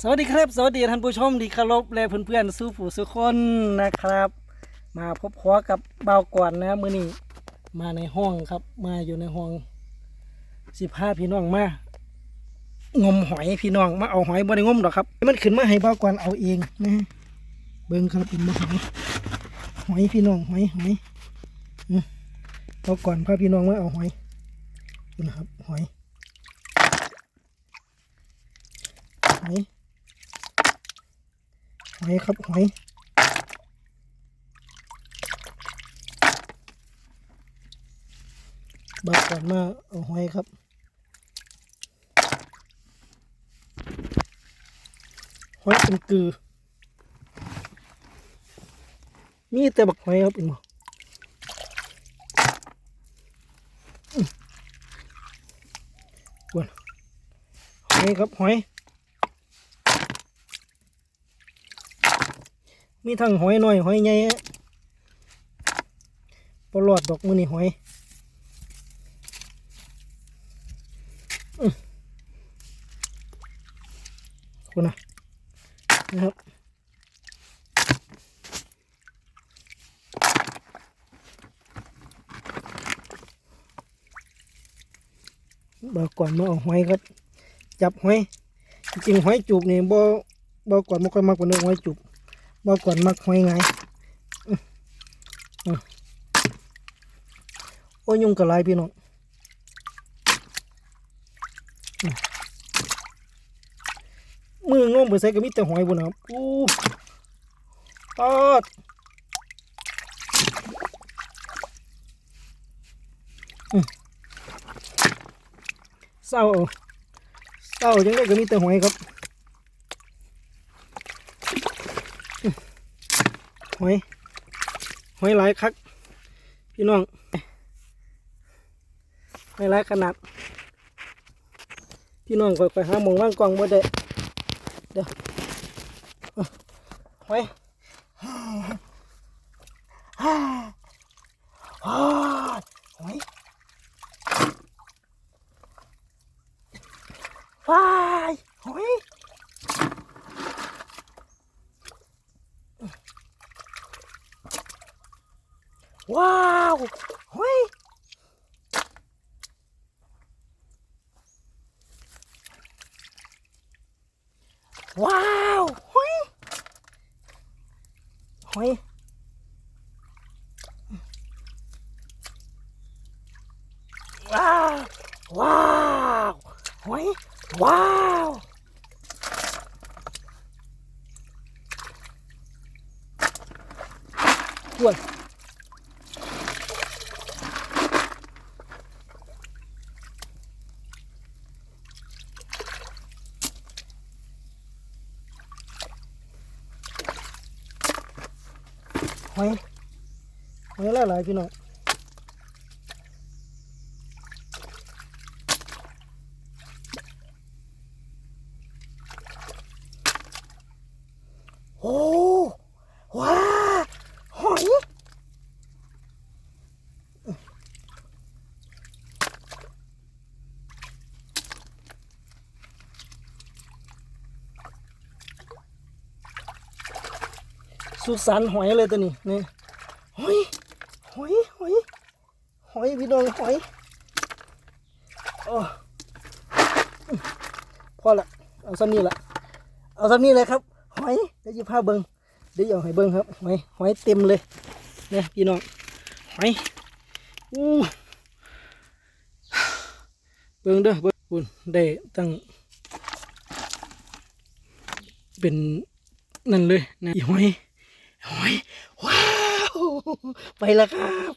สวัสดีครับสวัสดีท่านผู้ชมที่เคารพและเพื่อนๆสู้ผู้สู้คนนะครับ มาพบพอกับเบาวก่อนนะมือนี้มาในห้องครับ มาอยู่ในห้องสิบห้าพี่น้องมางมหอยพี่น้องมาเอาหอยบ่ได้งมดอกครับ มันขึ้นมาให้เบาวก่อนเอาเองนะเบิ่งครับเป็นบ่หอยหอยพี่น้องหอยหอยเบาวก่อนพาพี่น้องมาเอาหอยดูนะครับหอยหอย หอยครับหอยบากก่อนมาเอาหอยครับหอยเป็นกือ มีแต่บักหอยครับเองบ่อื้ออ้วนหอยครับหอย มีทั้งหอยน้อยหอยใหญ่อะปลอดดอกมือนี่หอยอือคุณนะนะครับบอก่อนมาเอาหอยครับจับหอยจริงหอยจูบนี่บ่บ่ก่อนบ่ค่อยมากกว่าเนื้อหอยจูบ บอกก่อนมักหอยไงโอ้ยยุงกระไรพี่น้องอื้อมืองมไปใส่ก็มีแต่หอยบนนะครับอู้ปอดเศร้าเศร้าจังได้ก็มีแต่หอยครับ หอยหอยหลายคักพี่น้องหอยหลายขนาด พี่น้องค่อยๆหามองว่างกองบ่ได้เดี๋ยวเอาหอยหอยว้ายหอย ว้าวเฮ้ยว้าวเฮ้ยเฮ้ยว้าวว้าวเฮ้ยว้าวกวน หอยหอยหลายๆพี่น้องโอ้ว้าหอย สุสานหอยเลยตัวนี้นี่หอยหอยหอยหอยพี่น้องหอยโอ้พอละเอาซ้ำนี่ละเอาซ้ำนี่เลยครับ หอยเดี๋ยวจะพาเบิงเดี๋ยวเอาให้เบิงครับหอยหอยเต็มเลยเนี่ยพี่น้องหอยอู้เบิงเด้อเบิงคุณได้ตั้งเป็นนั่นเลยนะอีหอย โอยว้าว ไปแล้วครับ